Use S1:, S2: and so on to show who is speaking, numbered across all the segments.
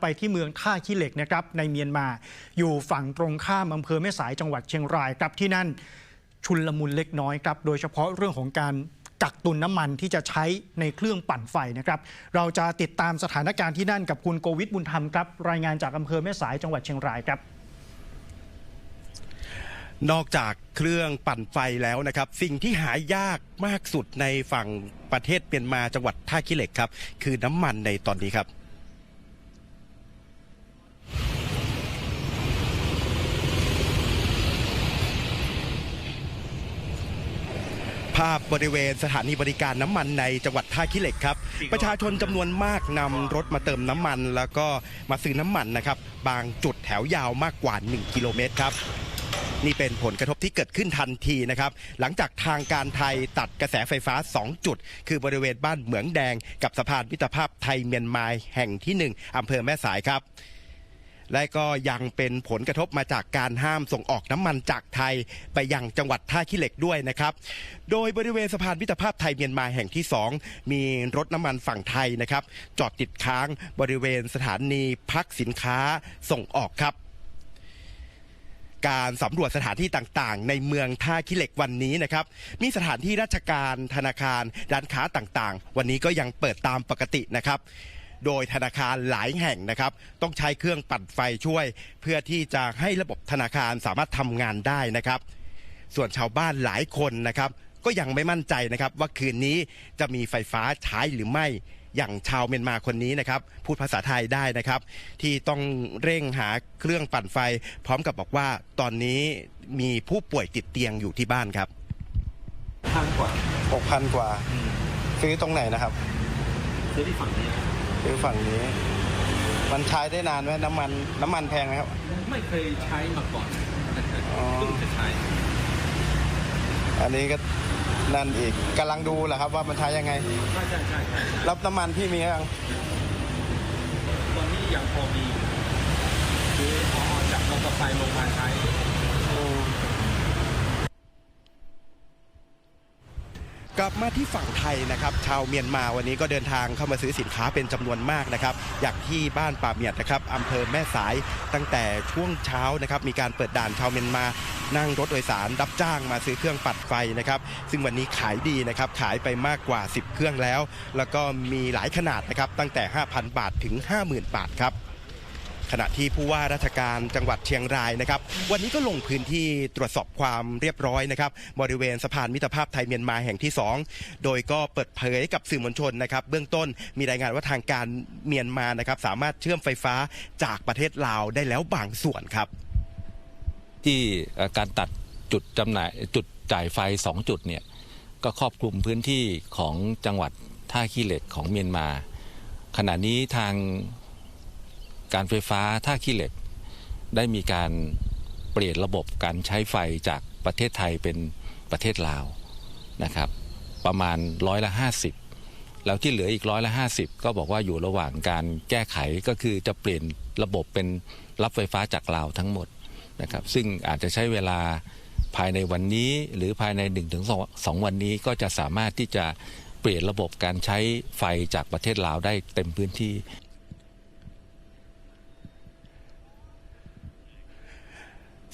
S1: ไปที่เมืองท่าขี้เหล็กนะครับในเมียนมา อยู่ฝั่งตรงข้ามอำเภอแม่สายจังหวัดเชียงรายครับที่นั่นชุนลมุนเล็กน้อยครับโดยเฉพาะเรื่องของการกักตุนน้ำมันที่จะใช้ในเครื่องปั่นไฟนะครับเราจะติดตามสถานการณ์ที่นั่นกับคุณโกวิทบุญธรรมครับรายงานจากอำเภอแม่สายจังหวัดเชียงรายครับ
S2: นอกจากเครื่องปั่นไฟแล้วนะครับ สิ่งที่หายากมากสุดในฝั่งประเทศเมียนมาจังหวัดท่าขี้เหล็กครับ คือน้ำมันในตอนนี้ครับ ภาพบริเวณสถานีบริการน้ำมันในจังหวัดท่าขี้เหล็กครับ ประชาชนจำนวนมากนำรถมาเติมน้ำมัน แล้วก็มาซื้อน้ำมันนะครับ บางจุดแถวยาวมากกว่า 1 กิโลเมตรครับนี่เป็นผลกระทบที่เกิดขึ้นทันทีนะครับ หลังจากทางการไทยตัดกระแสไฟฟ้า 2 จุด คือบริเวณบ้านเหมืองแดง กับสะพานมิตรภาพไทยเมียนมาแห่งที่ 1อำเภอแม่สายครับ และก็ยังเป็นผลกระทบมาจากการห้ามส่งออกน้ำมันจากไทย ไปยังจังหวัดท่าขี้เหล็กด้วยนะครับ โดยบริเวณสะพานมิตรภาพไทยเมียนมาแห่งที่ 2 มีรถน้ำมันฝั่งไทยนะครับ จอดติดค้างบริเวณสถานีพักสินค้าส่งออกครับการสำรวจสถานที่ต่างๆ ในเมืองท่าขี้เหล็กวันนี้นะครับ มีสถานที่ราชการธนาคารร้านค้าต่างๆ วันนี้ก็ยังเปิดตามปกตินะครับ โดยธนาคารหลายแห่งนะครับ ต้องใช้เครื่องปั่นไฟช่วย เพื่อที่จะให้ระบบธนาคารสามารถทำงานได้นะครับ ส่วนชาวบ้านหลายคนนะครับ ก็ยังไม่มั่นใจนะครับ ว่าคืนนี้จะมีไฟฟ้าใช้หรือไม่อย่างชาวเมียนมาคนนี้นะครับ พูดภาษาไทยได้นะครับ ที่ต้องเร่งหาเครื่องปั่นไฟ พร้อมกับบอกว่าตอนนี้มีผู้ป่วยติดเตียงอยู่ที่บ้านครับ
S3: พันกว่า
S4: หกพันกว่า ซื้อตรงไหนนะครับ
S3: ซื้อที่ฝั่งนี้
S4: ซื้อฝั่งนี้ มันใช้ได้นานไหมน้ำมันน้ำมันแพงไหมครับ
S3: ไม่เคยใช้มาก่อน
S4: อ๋อ
S3: เพิ่งจะใช้
S4: อันนี้ก็นั่นอีกกำลังดูแหละครับว่ามันใช้ยังไง
S3: ใช่ใช่ใช่ใช่
S4: รับน้ำมันพี่มียัง
S3: ตอนนี้ยังพอมีคือเอาจากมอเตอร์ไซค์ลงมาใช้
S4: อืม
S2: กลับมาที่ฝั่งไทยนะครับ ชาวเมียนมาวันนี้ก็เดินทางเข้ามาซื้อสินค้าเป็นจำนวนมากนะครับ อย่างที่บ้านป่าเมียดนะครับอำเภอแม่สายตั้งแต่ช่วงเช้านะครับ มีการเปิดด่านชาวเมียนมา นั่งรถโดยสารรับจ้างมาซื้อเครื่องปัดไฟนะครับ ซึ่งวันนี้ขายดีนะครับ ขายไปมากกว่า 10 เครื่องแล้ว แล้วก็มีหลายขนาดนะครับ ตั้งแต่ 5,000 บาทถึง 50,000 บาทครับ ขณะที่ผู้ว่าราชการจังหวัดเชียงรายนะครับ วันนี้ก็ลงพื้นที่ตรวจสอบความเรียบร้อยนะครับ บริเวณสะพานมิตรภาพไทยเมียนมาแห่งที่ 2 โดยก็เปิดเผยกับสื่อมวลชนนะครับ เบื้องต้นมีรายงานว่าทางการเมียนมานะครับ สามารถเชื่อมไฟฟ้าจากประเทศลาวได้แล้วบางส่วนครับ
S5: ที่การตัดจุดจำหน่ายจุดจ่ายไฟ 2 จุดเนี่ยก็ครอบคลุมพื้นที่ของจังหวัดท่าขี้เหล็กของเมียนมา ขณะนี้ทาง การไฟฟ้าท่าขี้เหล็ก ได้มีการเปลี่ยนระบบการใช้ไฟจากประเทศไทยเป็นประเทศลาวนะครับ ประมาณร้อยละ 50 แล้วที่เหลืออีกร้อยละ 50 ก็บอกว่าอยู่ระหว่างการแก้ไขก็คือจะเปลี่ยนระบบเป็นรับไฟฟ้าจากลาวทั้งหมดนะครับ ซึ่งอาจจะใช้เวลาภายในวันนี้หรือภายใน1นถึงสวันนี้ก็จะสามารถที่จะเปลี่ยนระบบการใช้ไฟจากประเทศลาวได้เต็มพื้นที่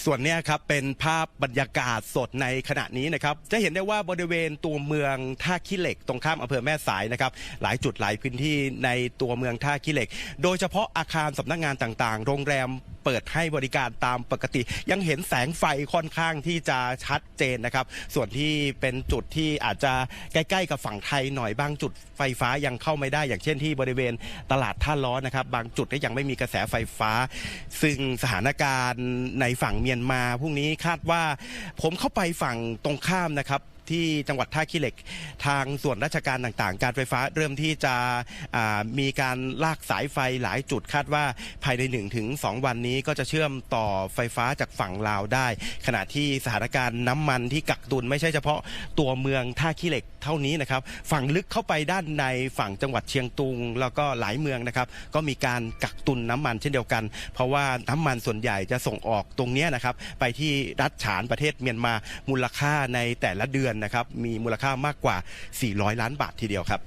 S2: ส่วนนี้ครับเป็นภาพบรรยากาศสดในขณะนี้นะครับจะเห็นได้ว่าบริเวณตัวเมืองท่าขี้เหล็ก ตรงข้ามอำเภอแม่สายนะครับหลายจุดหลายพื้นที่ในตัวเมืองท่าขี้เหล็ก โดยเฉพาะอาคารสำนักงานต่างๆ โรงแรม เปิดให้บริการตามปกติ ยังเห็นแสงไฟค่อนข้างที่จะชัดเจนนะครับ ส่วนที่เป็นจุดที่อาจจะใกล้ๆ กับฝั่งไทยหน่อยบางจุดไฟฟ้ายังเข้าไม่ได้ อย่างเช่นที่บริเวณตลาดท่าล้อนะครับ บางจุดก็ยังไม่มีกระแสไฟฟ้า ซึ่งสถานการณ์ในฝั่งเมียนมาพรุ่งนี้คาดว่า ผมเข้าไปฝั่งตรงข้ามนะครับ ที่จังหวัดท่าขี้เหล็ก ทางส่วนราชการต่างๆ การไฟฟ้าเริ่มที่จะมีการลากสายไฟหลายจุดคาดว่าภายใน1ถึง2วันนี้ก็จะเชื่อมต่อไฟฟ้าจากฝั่งลาวได้ ขณะที่สถานการณ์น้ำมันที่กักตุนไม่ใช่เฉพาะตัวเมืองท่าขี้เหล็กเท่านี้นะครับฝั่งลึกเข้าไปด้านในฝั่งจังหวัดเชียงตุง แล้วก็หลายเมืองนะครับ ก็มีการกักตุนน้ำมันเช่นเดียวกัน เพราะว่าน้ำมันส่วนใหญ่จะส่งออกตรงนี้นะครับ ไปที่รัฐฉานประเทศเมียนมามูลค่าในแต่ละเดือนนะครับมีมูลค่ามากกว่า 400 ล้านบาททีเดียวครับ